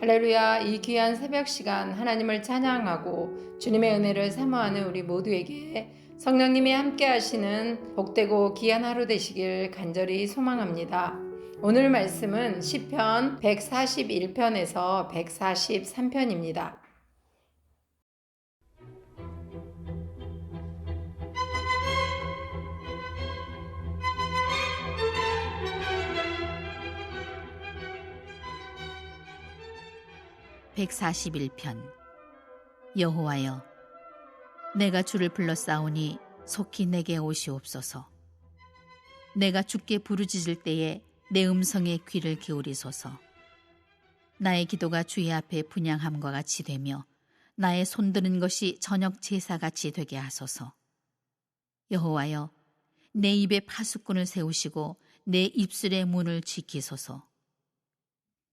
할렐루야, 이 귀한 새벽 시간 하나님을 찬양하고 주님의 은혜를 사모하는 우리 모두에게 성령님이 함께 하시는 복되고 귀한 하루 되시길 간절히 소망합니다. 오늘 말씀은 시편 141편에서 143편입니다. (141편) 여호와여 내가 주를 불러싸오니 속히 내게 오시옵소서. 내가 주께 부르짖을 때에 내 음성에 귀를 기울이소서. 나의 기도가 주의 앞에 분양함과 같이 되며 나의 손드는 것이 저녁 제사같이 되게 하소서. 여호와여 내 입에 파수꾼을 세우시고 내 입술의 문을 지키소서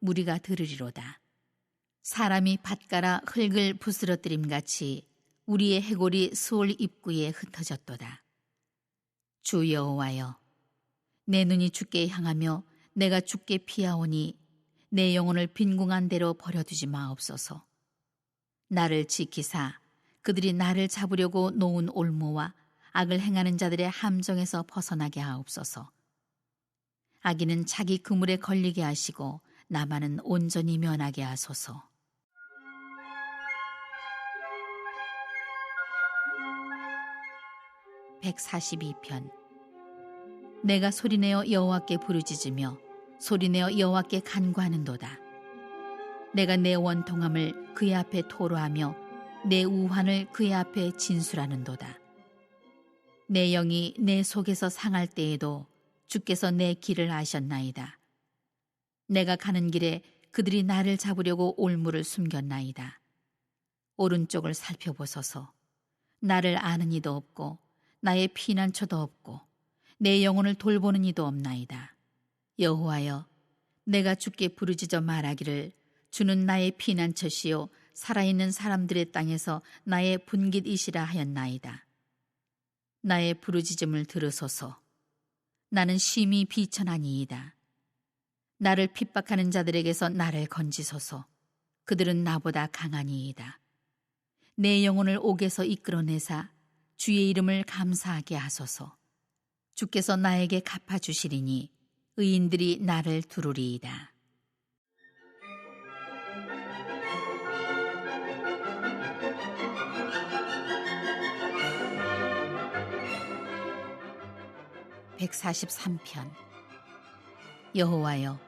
무리가 들으리로다. 사람이 밭가라 흙을 부스러뜨림 같이 우리의 해골이 수올 입구에 흩어졌도다. 주 여호와여, 내 눈이 주께 향하며 내가 주께 피하오니 내 영혼을 빈궁한 대로 버려두지 마옵소서. 나를 지키사 그들이 나를 잡으려고 놓은 올무와 악을 행하는 자들의 함정에서 벗어나게 하옵소서. 악인은 자기 그물에 걸리게 하시고 나만은 온전히 면하게 하소서. (142편) 내가 소리내어 여호와께 부르짖으며 소리내어 여호와께 간구하는도다. 내가 내 원통함을 그의 앞에 토로하며 내 우환을 그의 앞에 진술하는도다. 내 영이 내 속에서 상할 때에도 주께서 내 길을 아셨나이다. 내가 가는 길에 그들이 나를 잡으려고 올무를 숨겼나이다. 오른쪽을 살펴보소서. 나를 아는 이도 없고 나의 피난처도 없고 내 영혼을 돌보는 이도 없나이다. 여호와여, 내가 주께 부르짖어 말하기를 주는 나의 피난처시요 살아있는 사람들의 땅에서 나의 분깃이시라 하였나이다. 나의 부르짖음을 들으소서. 나는 심히 비천하니이다. 나를 핍박하는 자들에게서 나를 건지소서. 그들은 나보다 강하니이다. 내 영혼을 옥에서 이끌어내사 주의 이름을 감사하게 하소서. 주께서 나에게 갚아주시리니 의인들이 나를 두루리이다. (143편) 여호와여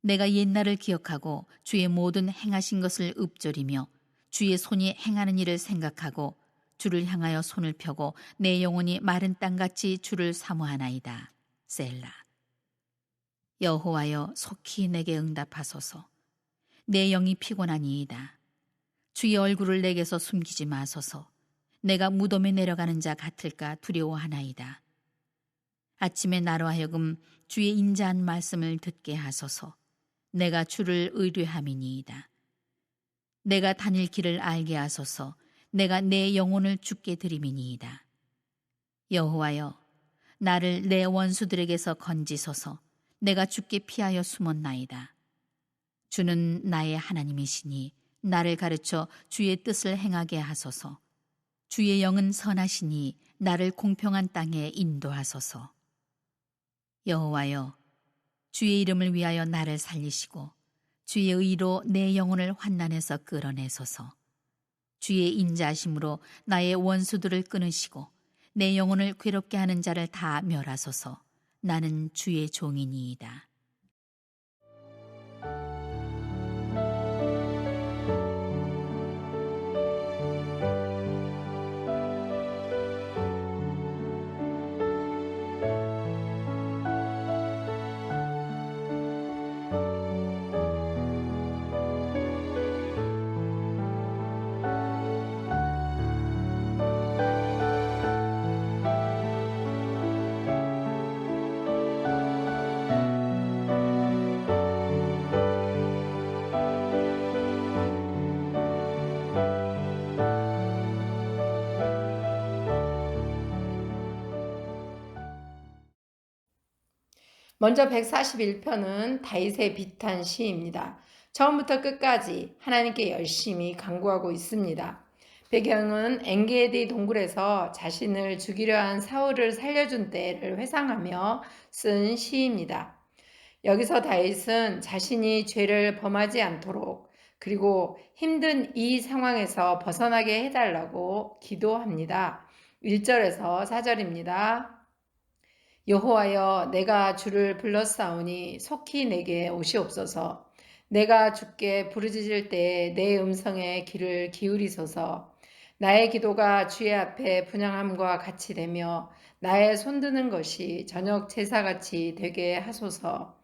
내가 옛날을 기억하고 주의 모든 행하신 것을 읊조리며 주의 손이 행하는 일을 생각하고 주를 향하여 손을 펴고 내 영혼이 마른 땅같이 주를 사모하나이다. 셀라. 여호와여 속히 내게 응답하소서. 내 영이 피곤하니이다. 주의 얼굴을 내게서 숨기지 마소서. 내가 무덤에 내려가는 자 같을까 두려워하나이다. 아침에 나로 하여금 주의 인자한 말씀을 듣게 하소서. 내가 주를 의뢰함이니이다. 내가 다닐 길을 알게 하소서. 내가 내 영혼을 주께 드림이니이다. 여호와여, 나를 내 원수들에게서 건지소서. 내가 주께 피하여 숨었나이다. 주는 나의 하나님이시니 나를 가르쳐 주의 뜻을 행하게 하소서. 주의 영은 선하시니 나를 공평한 땅에 인도하소서. 여호와여, 주의 이름을 위하여 나를 살리시고 주의 의로 내 영혼을 환난에서 끌어내소서. 주의 인자심으로 나의 원수들을 끊으시고 내 영혼을 괴롭게 하는 자를 다 멸하소서. 나는 주의 종이니이다. 먼저 141편은 다윗의 비탄 시입니다. 처음부터 끝까지 하나님께 열심히 간구하고 있습니다. 배경은 엔게디 동굴에서 자신을 죽이려 한 사울을 살려준 때를 회상하며 쓴 시입니다. 여기서 다윗은 자신이 죄를 범하지 않도록 그리고 힘든 이 상황에서 벗어나게 해달라고 기도합니다. 1절에서 4절입니다. 여호와여 내가 주를 불렀사오니 속히 내게 오시옵소서. 내가 주께 부르짖을 때에 내 음성에 귀를 기울이소서. 나의 기도가 주의 앞에 분양함과 같이 되며 나의 손드는 것이 저녁 제사같이 되게 하소서.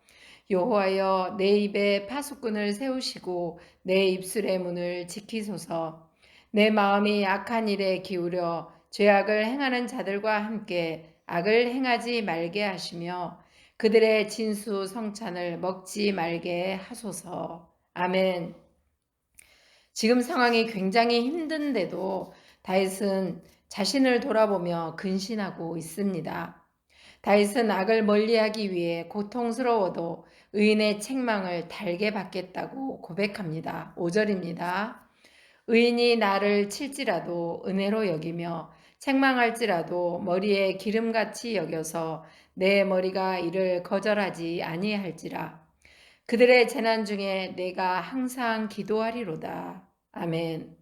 여호와여 내 입에 파수꾼을 세우시고 내 입술의 문을 지키소서. 내 마음이 악한 일에 기울여 죄악을 행하는 자들과 함께 악을 행하지 말게 하시며 그들의 진수 성찬을 먹지 말게 하소서. 아멘. 지금 상황이 굉장히 힘든데도 다윗은 자신을 돌아보며 근신하고 있습니다. 다윗은 악을 멀리하기 위해 고통스러워도 의인의 책망을 달게 받겠다고 고백합니다. 5절입니다. 의인이 나를 칠지라도 은혜로 여기며 책망할지라도 머리에 기름같이 여겨서 내 머리가 이를 거절하지 아니할지라. 그들의 재난 중에 내가 항상 기도하리로다. 아멘.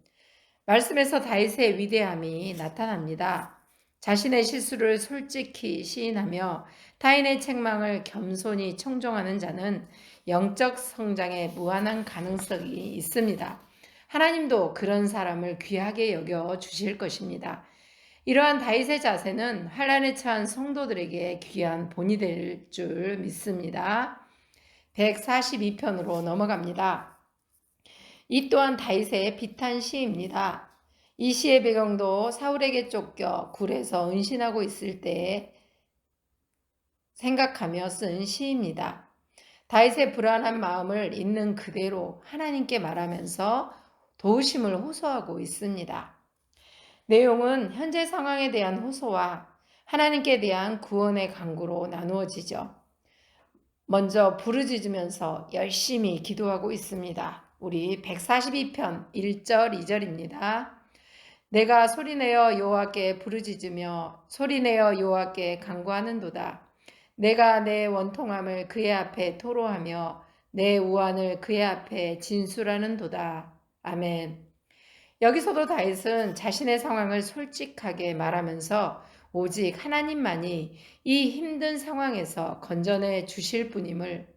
말씀에서 다윗의 위대함이 나타납니다. 자신의 실수를 솔직히 시인하며 타인의 책망을 겸손히 청정하는 자는 영적 성장에 무한한 가능성이 있습니다. 하나님도 그런 사람을 귀하게 여겨 주실 것입니다. 이러한 다윗의 자세는 환란에 처한 성도들에게 귀한 본이 될 줄 믿습니다. 142편으로 넘어갑니다. 이 또한 다윗의 비탄 시입니다. 이 시의 배경도 사울에게 쫓겨 굴에서 은신하고 있을 때 생각하며 쓴 시입니다. 다윗의 불안한 마음을 있는 그대로 하나님께 말하면서 도우심을 호소하고 있습니다. 내용은 현재 상황에 대한 호소와 하나님께 대한 구원의 강구로 나누어지죠. 먼저 부르짖으면서 열심히 기도하고 있습니다. 우리 142편 1절 2절입니다. 내가 소리내어 여호와께 부르짖으며 소리내어 여호와께 간구하는도다. 내가 내 원통함을 그의 앞에 토로하며 내 우환을 그의 앞에 진술하는도다. 아멘. 여기서도 다윗은 자신의 상황을 솔직하게 말하면서 오직 하나님만이 이 힘든 상황에서 건져내 주실 분임을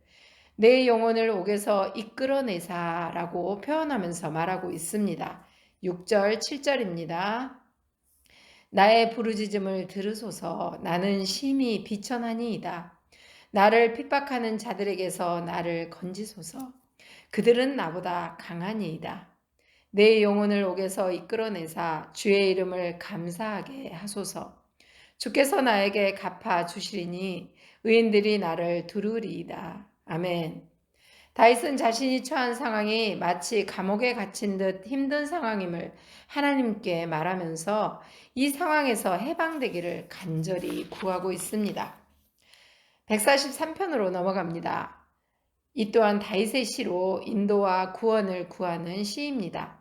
내 영혼을 옥에서 이끌어내사라고 표현하면서 말하고 있습니다. 6절, 7절입니다. 나의 부르짖음을 들으소서 나는 심히 비천하니이다. 나를 핍박하는 자들에게서 나를 건지소서. 그들은 나보다 강하니이다. 내 영혼을 옥에서 이끌어내사 주의 이름을 감사하게 하소서. 주께서 나에게 갚아 주시리니 의인들이 나를 두루리이다. 아멘. 다윗은 자신이 처한 상황이 마치 감옥에 갇힌 듯 힘든 상황임을 하나님께 말하면서 이 상황에서 해방되기를 간절히 구하고 있습니다. 143편으로 넘어갑니다. 이 또한 다윗의 시로 인도와 구원을 구하는 시입니다.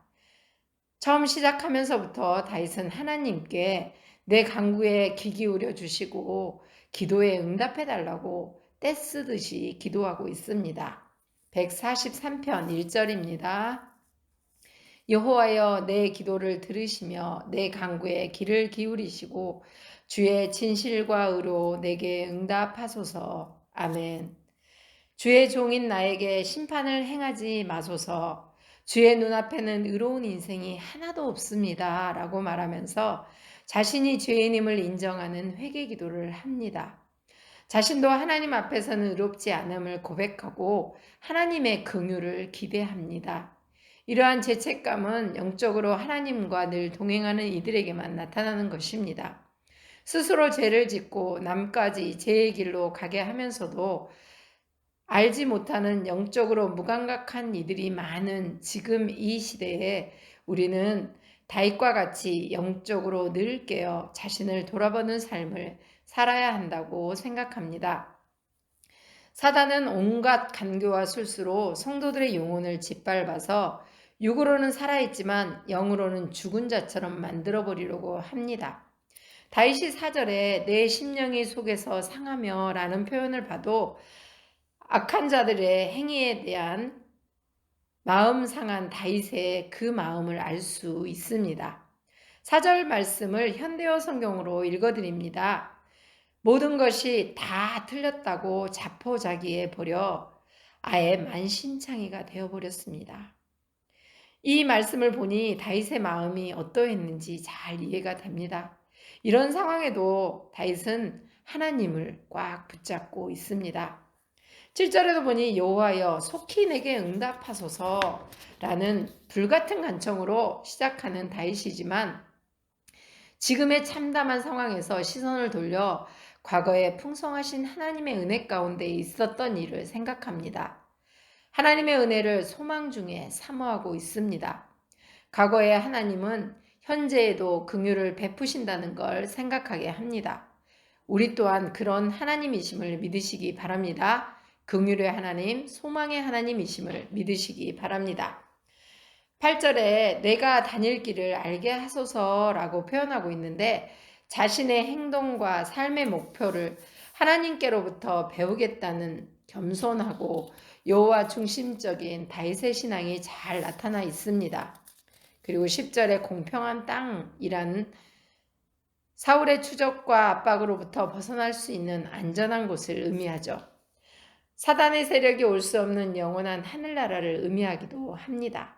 처음 시작하면서부터 다윗은 하나님께 내 강구에 귀 기울여 주시고 기도에 응답해 달라고 떼쓰듯이 기도하고 있습니다. 143편 1절입니다. 여호와여 내 기도를 들으시며 내 간구에 귀를 기울이시고 주의 진실과 의로 내게 응답하소서. 아멘. 주의 종인 나에게 심판을 행하지 마소서. 주의 눈앞에는 의로운 인생이 하나도 없습니다. 라고 말하면서 자신이 죄인임을 인정하는 회개 기도를 합니다. 자신도 하나님 앞에서는 의롭지 않음을 고백하고 하나님의 긍휼을 기대합니다. 이러한 죄책감은 영적으로 하나님과 늘 동행하는 이들에게만 나타나는 것입니다. 스스로 죄를 짓고 남까지 죄의 길로 가게 하면서도 알지 못하는 영적으로 무감각한 이들이 많은 지금 이 시대에 우리는 다윗과 같이 영적으로 늘 깨어 자신을 돌아보는 삶을 살아야 한다고 생각합니다. 사단은 온갖 간교와 술수로 성도들의 영혼을 짓밟아서 육으로는 살아있지만 영으로는 죽은 자처럼 만들어 버리려고 합니다. 다윗이 사절에 내 심령이 속에서 상하며 라는 표현을 봐도 악한 자들의 행위에 대한 마음 상한 다윗의 그 마음을 알 수 있습니다. 사절 말씀을 현대어 성경으로 읽어드립니다. 모든 것이 다 틀렸다고 자포자기해 버려 아예 만신창이가 되어버렸습니다. 이 말씀을 보니 다윗의 마음이 어떠했는지 잘 이해가 됩니다. 이런 상황에도 다윗은 하나님을 꽉 붙잡고 있습니다. 7절에도 보니 여호와여 속히 내게 응답하소서라는 불같은 간청으로 시작하는 다윗이지만 지금의 참담한 상황에서 시선을 돌려 과거에 풍성하신 하나님의 은혜 가운데 있었던 일을 생각합니다. 하나님의 은혜를 소망 중에 사모하고 있습니다. 과거에 하나님은 현재에도 긍휼을 베푸신다는 걸 생각하게 합니다. 우리 또한 그런 하나님이심을 믿으시기 바랍니다. 긍휼의 하나님, 소망의 하나님이심을 믿으시기 바랍니다. 8절에 내가 다닐 길을 알게 하소서라고 표현하고 있는데 자신의 행동과 삶의 목표를 하나님께로부터 배우겠다는 겸손하고 여호와 중심적인 다윗의 신앙이 잘 나타나 있습니다. 그리고 10절에 공평한 땅이라는 사울의 추적과 압박으로부터 벗어날 수 있는 안전한 곳을 의미하죠. 사단의 세력이 올 수 없는 영원한 하늘나라를 의미하기도 합니다.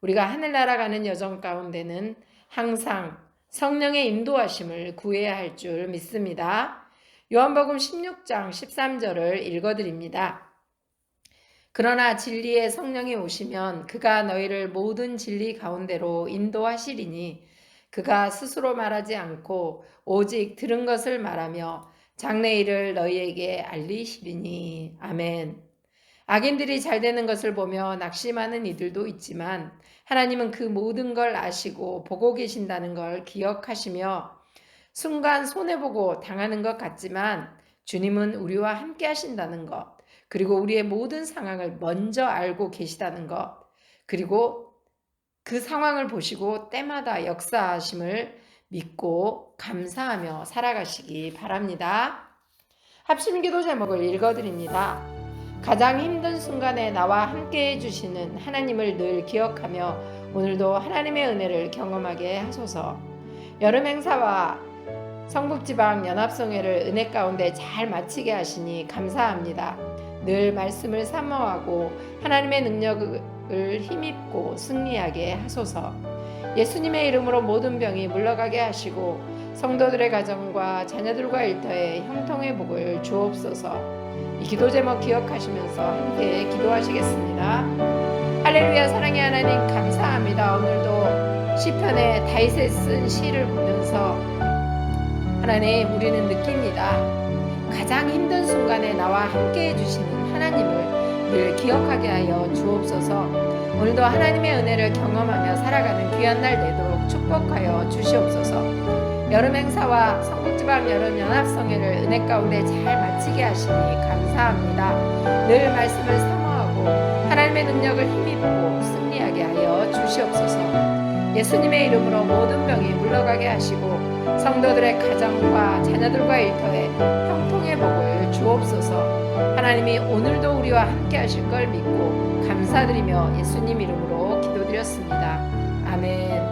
우리가 하늘나라 가는 여정 가운데는 항상 성령의 인도하심을 구해야 할 줄 믿습니다. 요한복음 16장 13절을 읽어드립니다. 그러나 진리의 성령이 오시면 그가 너희를 모든 진리 가운데로 인도하시리니 그가 스스로 말하지 않고 오직 들은 것을 말하며 장래 일을 너희에게 알리시리니 아멘. 악인들이 잘 되는 것을 보며 낙심하는 이들도 있지만 하나님은 그 모든 걸 아시고 보고 계신다는 걸 기억하시며 순간 손해보고 당하는 것 같지만 주님은 우리와 함께 하신다는 것, 그리고 우리의 모든 상황을 먼저 알고 계시다는 것, 그리고 그 상황을 보시고 때마다 역사하심을 믿고 감사하며 살아가시기 바랍니다. 합심 기도 제목을 읽어드립니다. 가장 힘든 순간에 나와 함께 해주시는 하나님을 늘 기억하며 오늘도 하나님의 은혜를 경험하게 하소서. 여름 행사와 성북지방 연합성회를 은혜 가운데 잘 마치게 하시니 감사합니다. 늘 말씀을 사모하고 하나님의 능력을 힘입고 승리하게 하소서. 예수님의 이름으로 모든 병이 물러가게 하시고 성도들의 가정과 자녀들과 일터에 형통의 복을 주옵소서. 이 기도 제목 기억하시면서 함께 기도하시겠습니다. 할렐루야 사랑의 하나님 감사합니다. 오늘도 시편에 다윗에 쓴 시를 보면서 하나님 우리는 느낍니다. 가장 힘든 순간에 나와 함께 해주시는 하나님을 늘 기억하게 하여 주옵소서. 오늘도 하나님의 은혜를 경험하며 살아가는 귀한 날 되도록 축복하여 주시옵소서. 여름 행사와 성북지방 여름 연합성회를 은혜 가운데 잘 마치게 하시니 감사합니다. 늘 말씀을 사모하고 하나님의 능력을 힘입고 승리하게 하여 주시옵소서. 예수님의 이름으로 모든 병이 물러가게 하시고 성도들의 가정과 자녀들과 일터에 복을 주옵소서. 하나님이 오늘도 우리와 함께 하실 걸 믿고 감사드리며 예수님 이름으로 기도드렸습니다. 아멘.